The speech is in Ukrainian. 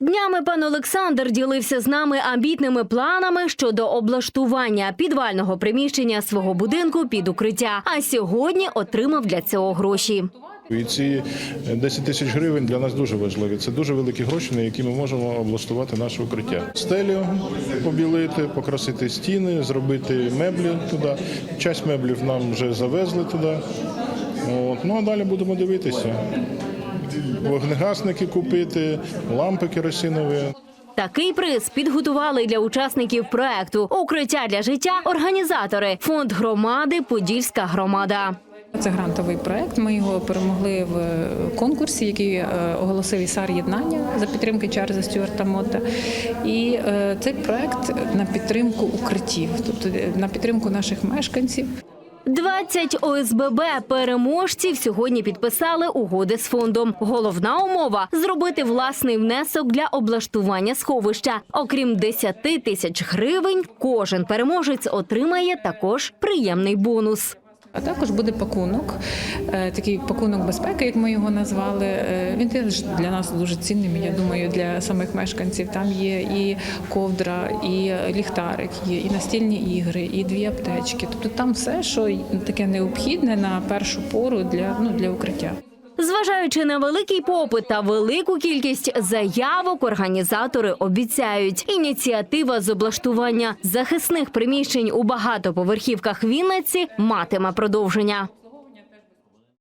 Днями пан Олександр ділився з нами амбітними планами щодо облаштування підвального приміщення свого будинку під укриття. А сьогодні отримав для цього гроші. І ці 10 тисяч гривень для нас дуже важливі. Це дуже великі гроші, на які ми можемо облаштувати наше укриття. Стелю побілити, покрасити стіни, зробити меблі туди. Часть меблів нам вже завезли туди. От. Ну а далі будемо дивитися. Вогнегасники купити, лампи керосинові. Такий приз підготували для учасників проекту Укриття для життя організатори фонд громади Подільська громада. Це грантовий проект. Ми його перемогли в конкурсі, який е, оголосив ІСАР єднання за підтримки Чарльза Стюарта Мотта. І е, цей проект на підтримку укриттів, тобто е, на підтримку наших мешканців. 20 ОСББ переможців сьогодні підписали угоди з фондом. Головна умова зробити власний внесок для облаштування сховища. Окрім 10 тисяч гривень, кожен переможець отримає також приємний бонус. А також буде пакунок, е, такий пакунок безпеки, як ми його назвали. Е, Він теж для нас дуже цінним. Я думаю, для самих мешканців. Там є і ковдра, і ліхтарик, є і настільні ігри, і дві аптечки. Тобто там все, що таке необхідне на першу пору для, ну, для укриття. Зважаючи на великий попит та велику кількість заявок, організатори обіцяють, ініціатива з облаштування захисних приміщень у багатоповерхівках Вінниці матиме продовження.